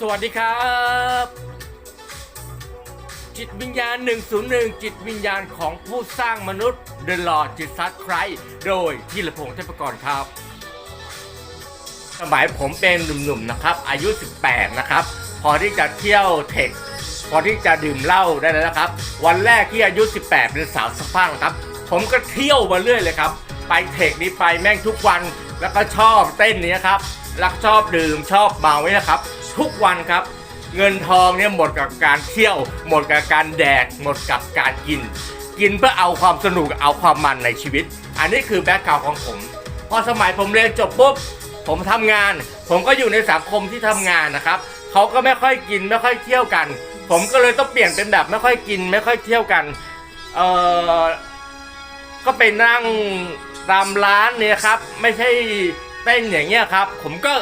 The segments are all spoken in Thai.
สวัสดีครับ จิตวิญญาณ 101 จิตวิญญาณของผู้สร้างมนุษย์ The Lord จิตซัดใครโดยที่ละพงษ์เทพกรครับ สมัยผมเป็นหนุ่มๆนะครับ อายุ 18 นะครับ พอที่จะเที่ยวเทคพอที่จะดื่มเหล้าได้แล้วนะครับ วันแรกที่อายุ 18 เป็นสาวสะพังครับ ผมก็เที่ยวมาเรื่อยเลยครับ ไปเทคนี้ไปแม่งทุกวันแล้วก็ชอบเต้นเนี้ยครับรักชอบดื่มชอบเมาเนี่ยนะครับ ทุกวันครับ เงินทองเนี่ยหมดกับการเที่ยว หมดกับการแดก หมดกับการกิน กินเพื่อเอาความสนุกเอาความมันในชีวิต อันนี้คือแบ็คกราวของผม พอสมัยผมเรียนจบปุ๊บผมทำงาน ผมก็อยู่ในสังคมที่ทำงานนะครับเขาก็ไม่ค่อยกินไม่ค่อยเที่ยวกัน ผมก็เลยต้องเปลี่ยนเป็นแบบไม่ค่อยกิน ไม่ค่อยเที่ยวกันเออก็ไปนั่งตามร้านเนี่ยครับ ไม่ใช่เต้นอย่างเงี้ยครับ ผมก็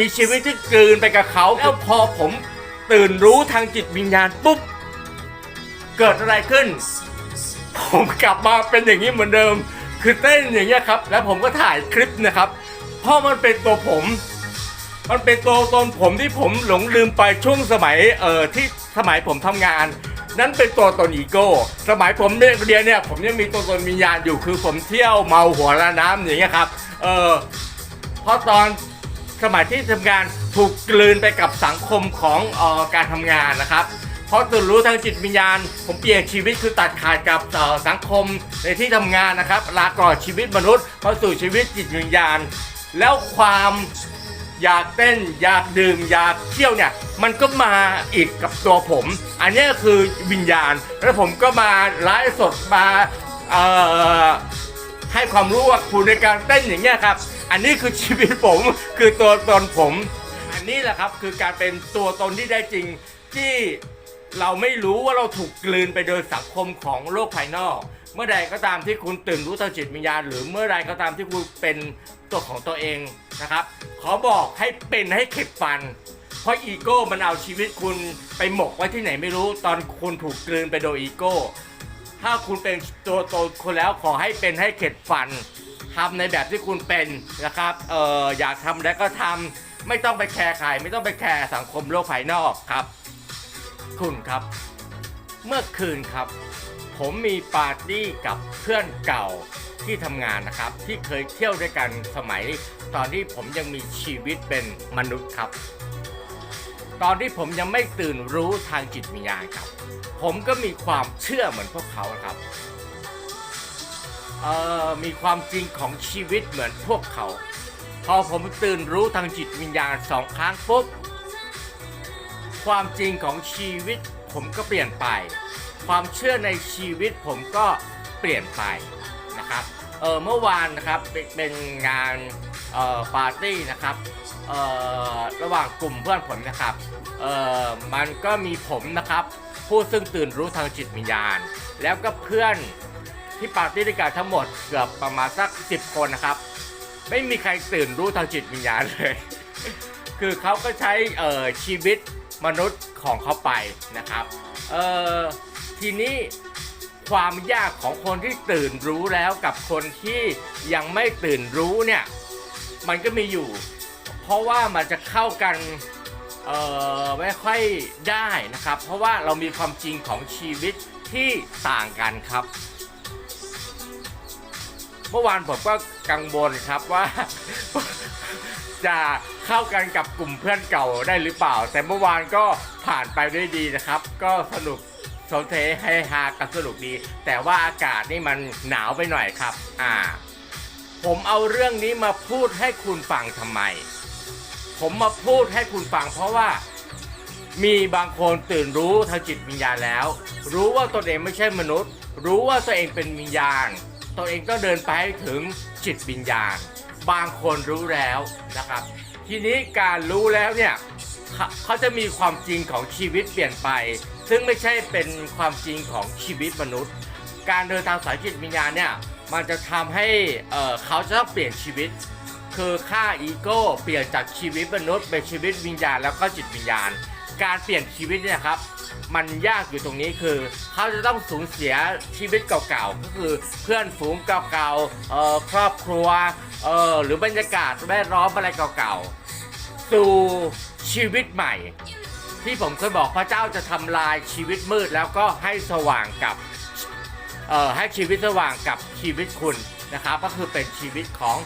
มีชีวิตที่กลืนไปกับเขา แล้วพอผมตื่นรู้ทางจิตวิญญาณปุ๊บ เกิดอะไรขึ้น ผมกลับมาเป็นอย่างนี้เหมือนเดิม คือเต้นอย่างเงี้ยครับ แล้วผมก็ถ่ายคลิปนะครับ เพราะมันเป็นตัวผม มันเป็นตัวตนผมที่ผมหลงลืมไปช่วงสมัยเอ่อที่สมัยผมทำงานนั่นเป็นตัวตนอีโก้ สมัยผมเรียนเนี่ย ผมยังมีตัวตนวิญญาณอยู่ คือผมเที่ยวเมาหัวละน้ำอย่างเงี้ยครับ เออเพราะตอน สมัยที่ทำงานถูกกลืนไปกับสังคมของออการทำงานนะครับ เพราะตื่นรู้ทางจิตวิญญาณ ผมเปลี่ยนชีวิตคือตัดขาดกับออสังคมในที่ทำงานนะครับลาก่อนชีวิตมนุษย์มาสู่ชีวิตจิตวิญญาณ แล้วความอยากเต้นอยากดื่มอยากเที่ยวเนี่ยมันก็มาอีกกับตัวผม อันนี้คือวิญญาณ แล้วผมก็มาไลฟ์สดมาให้ความรู้ว่าคุณในการเต้นอย่างเงี้ยครับ อันนี้คือชีวิตผมคือตัวตนผม อันนี้แหละครับคือการเป็นตัวตนที่ได้จริงที่เราไม่รู้ว่าเราถูกกลืนไปโดยสังคมของโลกภายนอก เมื่อใดก็ตามที่คุณตื่นรู้ทางจิตวิญญาณ หรือเมื่อใดก็ตามที่คุณเป็นตัวของตัวเองนะครับ ขอบอกให้เป็นให้เข็ดฟัน เพราะอีโก้มันเอาชีวิตคุณไปหมกไว้ที่ไหนไม่รู้ ตอนคุณถูกกลืนไปโดยอีโก้ ถ้าคุณเป็นตัวตนคนแล้วขอให้เป็นให้เข็ดฟัน ทำในแบบที่คุณเป็นนะครับเอออยากทำแล้วก็ทำไม่ต้องไปแคร์ใครไม่ต้องไปแคร์สังคมโลกภายนอกครับ คุณครับ เมื่อคืนครับ ผมมีปาร์ตี้กับเพื่อนเก่าที่ทำงานนะครับ ที่เคยเที่ยวด้วยกันสมัย ตอนที่ผมยังมีชีวิตเป็นมนุษย์ครับ ตอนที่ผมยังไม่ตื่นรู้ทางจิตวิญญาณครับ ผมก็มีความเชื่อเหมือนพวกเขาครับ เอ่อมีความจริงของชีวิตเหมือนพวกเขา พอผมตื่นรู้ทางจิตวิญญาณสองครั้งปุ๊บ ความจริงของชีวิตผมก็เปลี่ยนไป ความเชื่อในชีวิตผมก็เปลี่ยนไปนะครับเออเมื่อวานนะครับเป็นงานเอ่อปาร์ตี้นะครับเอ่อระหว่างกลุ่มเพื่อนผมนะครับเออมันก็มีผมนะครับ ผู้ซึ่งตื่นรู้ทางจิตวิญญาณ แล้วก็เพื่อน ที่ปาร์ตี้ด้วยกันทั้งหมดเกือบประมาณสัก10คนนะครับ ไม่มีใครตื่นรู้ทางจิตวิญญาณเลย คือเขาก็ใช้เอ่อชีวิตมนุษย์ของเขาไปนะครับเอ่อทีนี้ความยากของคนที่ตื่นรู้แล้วกับคนที่ยังไม่ตื่นรู้เนี่ย มันก็มีอยู่ เพราะว่ามันจะเข้ากันเอ่อไม่ค่อยได้นะครับ เพราะว่าเรามีความจริงของชีวิตที่ต่างกันครับ มื่อวานผมก็กังวลครับว่า จะเข้ากันกับกลุ่มเพื่อนเก่าได้หรือเปล่า แต่เมื่อวานก็ผ่านไปด้วยดีนะครับ ก็สนุกสนเทให้ฮากันสนุกดี แต่ว่าอากาศนี่มันหนาวไปหน่อยครับ อ่า ผมเอาเรื่องนี้มาพูดให้คุณฟังทำไม ผมมาพูดให้คุณฟังเพราะว่ามีบางคนตื่นรู้ทางจิตวิญญาณแล้ว รู้ว่าตนเองไม่ใช่มนุษย์ รู้ว่าตัวเองเป็นวิญญาณ ตัวเองก็เดินไปให้ถึงจิตวิญญาณ บางคนรู้แล้วนะครับ ทีนี้การรู้แล้วเนี่ยเขาเขาจะมีความจริงของชีวิตเปลี่ยนไป ซึ่งไม่ใช่เป็นความจริงของชีวิตมนุษย์ การเดินทางสายจิตวิญญาณเนี่ยมันจะทำให้เเขาจะต้องเปลี่ยนชีวิต คือค่าอีโก้เปลี่ยนจากชีวิตมนุษย์เป็นชีวิตวิญญาณแล้วก็จิตวิญญาณ การเปลี่ยนชีวิตเนี่ยครับ มันยากอยู่ตรงนี้คือ เขาจะต้องสูญเสียชีวิตเก่าๆ ก็คือเพื่อนฝูงเก่าๆเอ่อครอบครัวเอ่อหรือบรรยากาศแวดล้อมอะไรเก่าๆ สู่ชีวิตใหม่ ที่ผมเคยบอกพระเจ้าจะทำลายชีวิตมืดแล้วก็ให้สว่างกับเอ่อให้ชีวิตสว่างกับชีวิตคุณนะครับก็คือเป็นชีวิตของ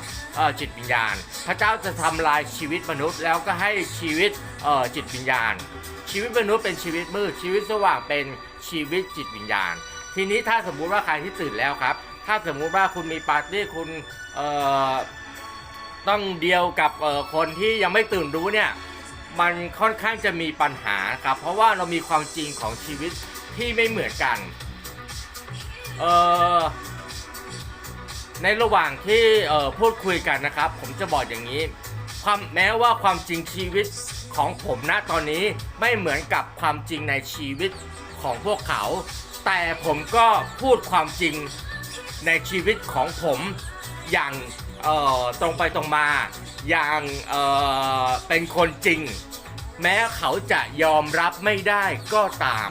จิตวิญญาณ พระเจ้าจะทำลายชีวิตมนุษย์ แล้วก็ให้ชีวิตจิตวิญญาณ ชีวิตมนุษย์เป็นชีวิตมืดชีวิตสว่างเป็นชีวิตจิตวิญญาณ ทีนี้ถ้าสมมุติว่าใครที่ตื่นแล้วครับ ถ้าสมมุติว่าคุณมีปาร์ตี้คุณต้องเดียวกับคนที่ยังไม่ตื่นรู้เนี่ยมันค่อนข้างจะมีปัญหาครับ เพราะว่าเรามีความจริงของชีวิตที่ไม่เหมือนกัน เออ ในระหว่างที่พูดคุยกันนะครับ ผมจะบอกอย่างนี้ ความแม้ว่าความจริงชีวิตของผมณตอนนี้ไม่เหมือนกับความจริงในชีวิตของพวกเขา แต่ผมก็พูดความจริงในชีวิตของผมอย่างตรงไปตรงมาอย่างเเป็นคนจริง แม้เขาจะยอมรับไม่ได้ก็ตาม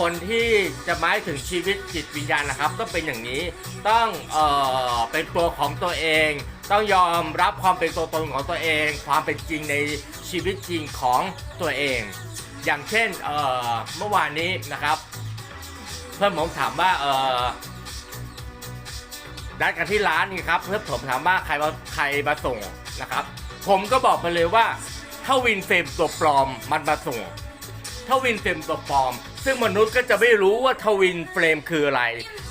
คนที่จะหมายถึงชีวิตจิตวิญญาณนะครับต้องเป็นอย่างนี้ต้องเอ่อเป็นตัวของตัวเอง ต้องยอมรับความเป็นตัวตนของตัวเอง ความเป็นจริงในชีวิตจริงของตัวเอง อย่างเช่นเอ่อเมื่อวานนี้นะครับ เพื่อนผมถามว่าเออนัดกันที่ร้านนี่ครับเพื่อนผมถามว่าใครมาใครมาส่งนะครับ ผมก็บอกไปเลยว่าถ้าวินเฟรมตัวปลอมมันมาส่งทวินเฟรมตัวปลอม ซึ่งมนุษย์ก็จะไม่รู้ว่าทวินเฟรมคืออะไร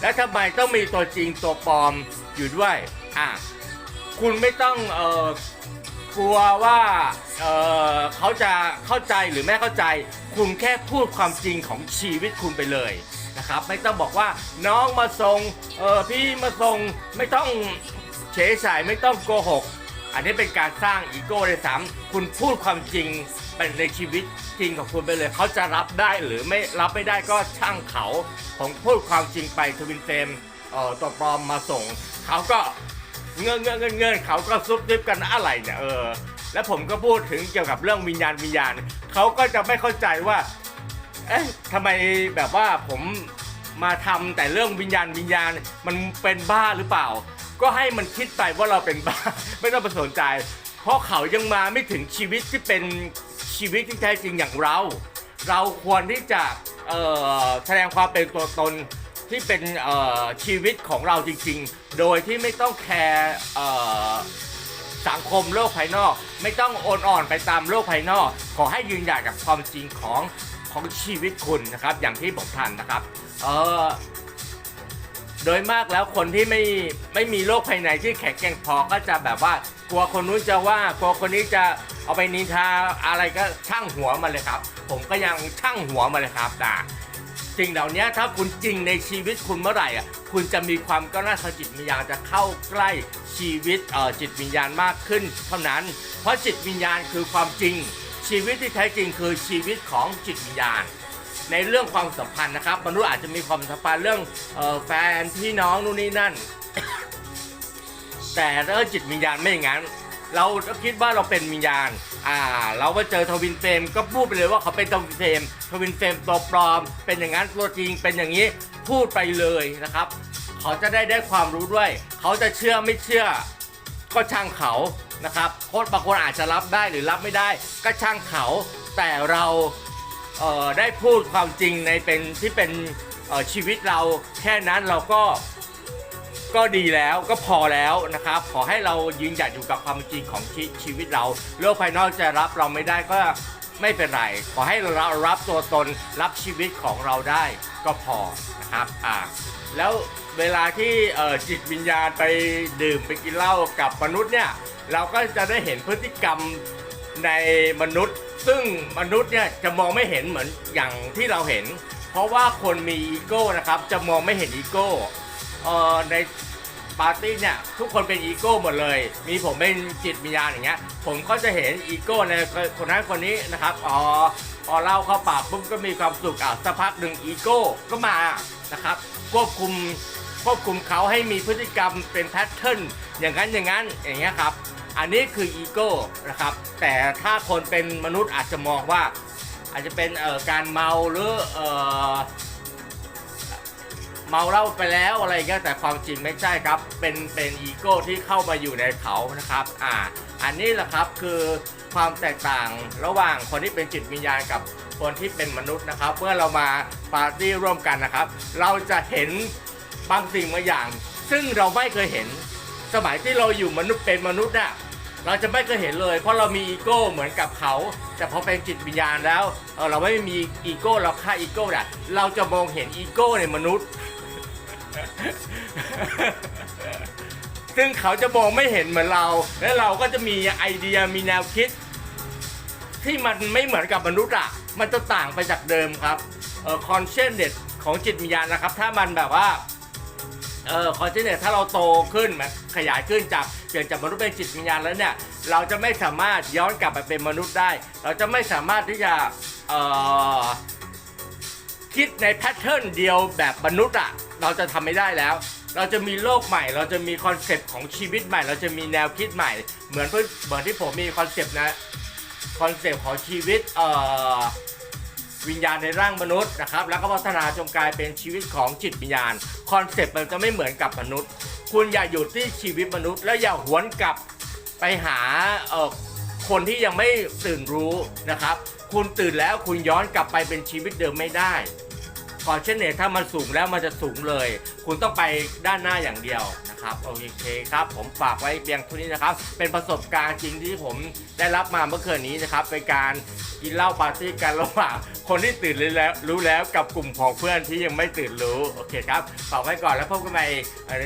และทำไมต้องมีตัวจริงตัวปลอมอยู่ด้วยอะคุณไม่ต้องเออกลัวว่าเออเขาจะเข้าใจหรือไม่เข้าใจ คุณแค่พูดความจริงของชีวิตคุณไปเลยนะครับไม่ต้องบอกว่าน้องมาส่งเออพี่มาส่งไม่ต้องเฉยฉายไม่ต้องโกหก อันนี้เป็นการสร้างอีโก้เลยซ้ำคุณพูดความจริงเป็นในชีวิต จริงของคุณไปเลย เขาจะรับได้หรือไม่รับไม่ได้ก็ช่างเขา ผมพูดความจริงไปทวินเฟมเอ่อตัวปลอมมาส่ง เขาก็เงื่อนเงื่อนเงื่อนเงื่อนเขาก็ซุบซิบกันอะไรเนี่ยเออ แล้วผมก็พูดถึงเกี่ยวกับเรื่องวิญญาณวิญญาณ เขาก็จะไม่เข้าใจว่า เอ๊ะทำไมแบบว่าผมมาทำแต่เรื่องวิญญาณวิญญาณมันเป็นบ้าหรือเปล่า ก็ให้มันคิดไปว่าเราเป็นบ้า ไม่ต้องไปสนใจ เพราะเขายังมาไม่ถึงชีวิตที่เป็น ชีวิตที่แท้จริงอย่างเรา เราควรที่จะแสดงความเป็นตัวตนที่เป็นชีวิตของเราจริง ๆ โดยที่ไม่ต้องแคร์สังคมโลกภายนอก ไม่ต้องโอนอ่อนไปตามโลกภายนอก ขอให้ยืนหยัดกับความจริงของของชีวิตคุณนะครับ อย่างที่ผมทันนะครับเออโดยมากแล้วคนที่ไม่ไม่มีโลกภายในที่แข็งแกร่งพอก็จะแบบว่า กลัวคนนู้นจะว่ากลัวคนนี้จะเอาไปนินทาอะไรก็ช่างหัวมาเลยครับ ผมก็ยังช่างหัวมาเลยครับนะสิ่งเหล่านี้ถ้าคุณจริงในชีวิตคุณเมื่อไหร่อะคุณจะมีความก้าวหน้าทางจิตวิญญาณจะเข้าใกล้ชีวิตเอ่อจิตวิญญาณมากขึ้น เท่านั้น เพราะจิตวิญญาณคือความจริง ชีวิตที่แท้จริงคือชีวิตของจิตวิญญาณ ในเรื่องความสัมพันธ์นะครับมนุษย์อาจจะมีความสัมพันธ์เรื่องออแฟนพี่น้องนู่นนี่นั่น แต่ถ้าจิตวิญญาณไม่อย่างนั้น เราก็คิดว่าเราเป็นวิญญาณ อ่า เราไปเจอทวินเฟรมก็พูดไปเลยว่าเขาเป็นทวินเฟรมทวินเฟรมตัวปลอม เป็นอย่างนั้นตัวจริงเป็นอย่างนี้พูดไปเลยนะครับ เขาจะได้ได้ความรู้ด้วย เขาจะเชื่อไม่เชื่อ ก็ช่างเขานะครับโคนบางคนอาจจะรับได้หรือรับไม่ได้ ก็ช่างเขา แต่เราเอ่อได้พูดความจริงในเป็นที่เป็นชีวิตเราแค่นั้นเราก็ ก็ดีแล้วก็พอแล้วนะครับ ขอให้เรายืนหยัดอยู่กับความจริงของชีชีวิตเรา โลกภายนอกจะรับเราไม่ได้ก็ไม่เป็นไร ขอให้เรารับตัวตนรับชีวิตของเราได้ก็พอนะครับอ่าแล้วเวลาที่จิตวิญญาณไปดื่มไปกินเหล้ากับมนุษย์เนี่ยเราก็จะได้เห็นพฤติกรรมในมนุษย์ ซึ่งมนุษย์เนี่ยจะมองไม่เห็นเหมือนอย่างที่เราเห็น เพราะว่าคนมีอีโก้นะครับจะมองไม่เห็นอีโก้ เอ่อในปาร์ตี้เนี่ยทุกคนเป็นอีโก้หมดเลย มีผมเป็นจิตวิญญาณอย่างเงี้ย ผมก็จะเห็นอีโก้ในคนนั้นคนนี้นะครับอ๋อพอเล่าเข้าปากปุ๊บก็มีความสุขอะสักพักหนึ่งอีโก้ก็มานะครับ ควบคุมควบคุมเขาให้มีพฤติกรรมเป็นแพทเทิร์นอย่างนั้นอย่างนั้นอย่างเงี้ยครับ อันนี้คืออีโก้นะครับ แต่ถ้าคนเป็นมนุษย์อาจจะมองว่า อาจจะเป็นเอ่อการเมาหรือเอ่อ เมาเหล้าไปแล้วอะไรเงี้ยแต่ความจริงไม่ใช่ครับ เป็นเป็นอีโก้ที่เข้ามาอยู่ในเขานะครับอ่าอันนี้แหละครับคือความแตกต่างระหว่างคนที่เป็นจิตวิญญาณกับคนที่เป็นมนุษย์นะครับ เมื่อเรามาปาร์ตี้ร่วมกันนะครับ เราจะเห็นบางสิ่งบางอย่าง ซึ่งเราไม่เคยเห็น สมัยที่เราอยู่มนุษย์เป็นมนุษย์น่ะเราจะไม่เคยเห็นเลย เพราะเรามีอีโก้เหมือนกับเขา แต่พอเป็นจิตวิญญาณแล้วเเราไม่มีอีโก้เราฆ่าอีโก้น่ะเราจะมองเห็นอีโก้ในมนุษย์ ซึ่งเขาจะมองไม่เห็นเหมือนเรา และเราก็จะมีไอเดียมีแนวคิด ที่มันไม่เหมือนกับมนุษย์อะมันจะต่างไปจากเดิมครับเอ่อคอนเชนเน็ตของจิตวิญญาณนะครับ ถ้ามันแบบว่าเออคอนเชนเน็ตถ้าเราโตขึ้นขยายขึ้นจากเปลี่ยนจากมนุษย์เป็นจิตวิญญาณแล้วเนี่ย เราจะไม่สามารถย้อนกลับไปเป็นมนุษย์ได้ เราจะไม่สามารถที่จะเอ่อ คิดในแพทเทิร์นเดียวแบบมนุษย์อะเราจะทำไม่ได้แล้ว เราจะมีโลกใหม่ เราจะมีคอนเซปต์ของชีวิตใหม่ เราจะมีแนวคิดใหม่ เหมือนเพื่อนเหมือนที่ผมมีคอนเซปต์นะคอนเซปต์ของชีวิตเอ่อวิญญาณในร่างมนุษย์นะครับ แล้วก็พัฒนาจงกลายเป็นชีวิตของจิตวิญญาณ คอนเซปต์มันจะไม่เหมือนกับมนุษย์ คุณอย่าหยุดที่ชีวิตมนุษย์ แล้วอย่าหวนกลับไปหาเอ่อ คนที่ยังไม่ตื่นรู้นะครับ คุณตื่นแล้วคุณย้อนกลับไปเป็นชีวิตเดิมไม่ได้คอนเชนเนตถ้ามันสูงแล้วมันจะสูงเลย คุณต้องไปด้านหน้าอย่างเดียว นะครับโอเคครับผมฝากไว้เพียงเท่านี้นะครับ เป็นประสบการณ์จริงที่ผมได้รับมาเมื่อคืนนี้นะครับเป็นการกินเหล้าปาร์ตี้กันระหว่างคนที่ตื่นรู้แล้วรู้แล้วกับกลุ่มของเพื่อนที่ยังไม่ตื่นรู้โอเคครับฝากไว้ก่อนแล้วพบกันใหม่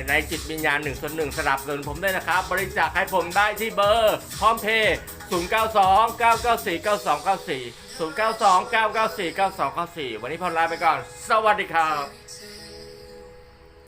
ในจิตวิญญาณ1ส่วน1สนับสนุนผมด้วยนะครับ บริจาคให้ผมได้ที่เบอร์พร้อมเพย์092 994 9294 092 994 9294 วันนี้พอลาไปก่อน สวัสดีครับ